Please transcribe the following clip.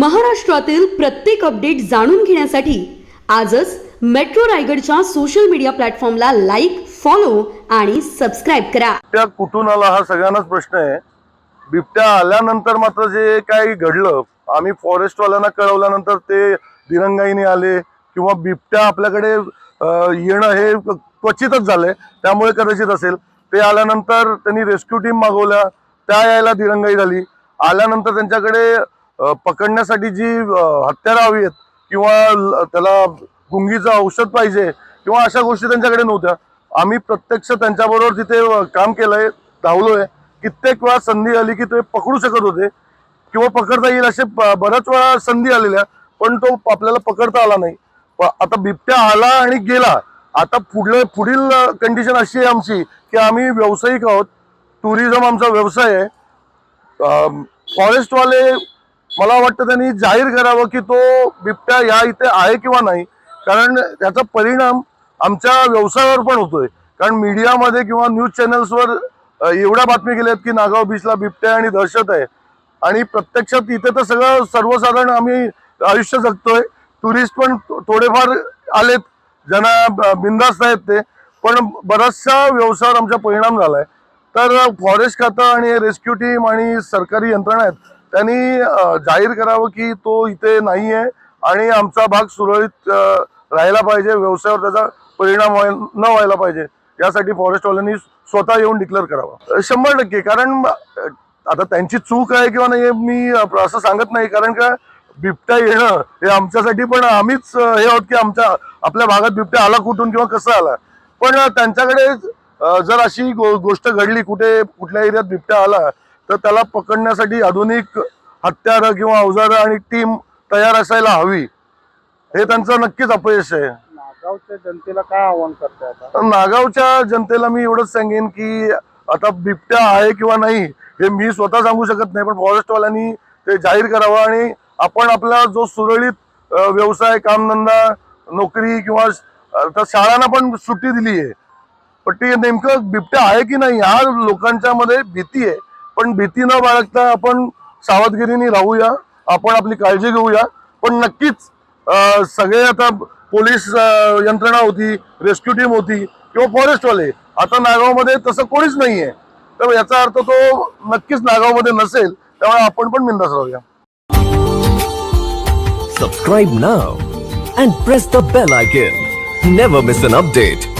महाराष्ट्रातील प्रत्येक अपडेट जाणून घेण्यासाठी आजच मेट्रो रायगडच्या सोशल मीडिया प्लॅटफॉर्मला लाईक फॉलो आणि सबस्क्राईब करा. बिबट्या कुठून आला हा सगळ्यांनाच प्रश्न आहे. बिबट्या आल्यानंतर मात्र जे काही घडलं आम्ही फॉरेस्टवाल्यांना कळवल्यानंतर ते दिरंगाईने आले किंवा बिबट्या आपल्याकडे येणं हे क्वचितच झालंय. त्यामुळे कदाचित असेल. ते आल्यानंतर त्यांनी रेस्क्यू टीम मागवल्या. त्या यायला दिरंगाई झाली. आल्यानंतर त्यांच्याकडे पकडण्यासाठी जी हत्यारं हवी आहेत किंवा ल- त्याला गुंगीचं औषध पाहिजे किंवा अशा गोष्टी त्यांच्याकडे नव्हत्या. आम्ही प्रत्यक्ष त्यांच्याबरोबर तिथे काम केलंय धावलोय कित्येक वेळा संधी आली की ते पकडू शकत होते. किंवा पकडता येईल असे बऱ्याच वेळा संधी आलेल्या पण तो आपल्याला पकडता आला नाही. प- आता बिबट्या आला आणि गेला. आता पुढलं पुढील कंडिशन अशी आहे आमची की आम्ही व्यावसायिक आहोत. टुरिझम आमचा व्यवसाय आहे. फॉरेस्टवाले मला वाटतं त्यांनी जाहीर करावं की तो बिबट्या या इथे आहे किंवा नाही. कारण त्याचा परिणाम आमच्या व्यवसायावर पण होतोय. कारण मीडियामध्ये किंवा न्यूज चॅनल्सवर एवढ्या बातमी गेल्यात की नागाव बीचला बिबट्या आणि दहशत आहे. आणि प्रत्यक्षात इथे तर सगळं सर्वसाधारण आम्ही आयुष्य जगतोय. टुरिस्ट पण थोडेफार आलेत. ज्यांना बिंदास्त बिनधास्त आहेत ते. पण बराचशा व्यवसायावर आमचा परिणाम झालाय. तर फॉरेस्ट खातं आणि रेस्क्यू टीम आणि सरकारी यंत्रणा आहेत त्यांनी जाहीर करावं की तो इथे नाही आहे आणि आमचा भाग सुरळीत राहायला पाहिजे व्यवसायावर त्याचा परिणाम व्हाय न व्हायला पाहिजे. यासाठी फॉरेस्टवाल्यांनी स्वतः येऊन डिक्लेअर करावं. शंभर टक्के. कारण आता त्यांची चूक आहे किंवा नाही मी असं सांगत नाही. कारण का बिबट्या येणं हे आमच्यासाठी पण आम्हीच हे आहोत की आमच्या आपल्या भागात बिबट्या आला कुठून किंवा कसा आला. पण त्यांच्याकडे जर अशी गो- गोष्ट घडली कुठे कुठल्या एरियात बिबट्या आला तर त्याला पकडण्यासाठी आधुनिक हत्यारं किंवा अवजारं आणि टीम तयार असायला हवी. हे त्यांचं नक्कीच अपयश आहे. नागावच्या जनतेला काय आव्हान करताय आता? नागावच्या जनतेला मी एवढंच सांगेन की आता बिबट्या आहे किंवा नाही हे मी स्वतः सांगू शकत नाही पण फॉरेस्टवाल्यांनी ते जाहीर करावं आणि आपण आपला जो सुरळीत व्यवसाय कामधंदा नोकरी किंवा आता शाळांना पण सुट्टी दिली आहे पण ते नेमकं बिबट्या आहे की नाही ह्या लोकांच्या मध्ये भीती आहे. पण भीती न बाळगता आपण सावधगिरीने राहूया. आपण आपली काळजी घेऊया. पण नक्कीच सगळे आता पोलीस यंत्रणा होती रेस्क्यू टीम होती किंवा फॉरेस्टवाले आता नागावमध्ये तसं कोणीच नाही आहे तर याचा अर्थ तो नक्कीच नागावमध्ये नसेल त्यामुळे आपण पण बिंदास राहूया. Subscribe now and press the bell icon never miss an update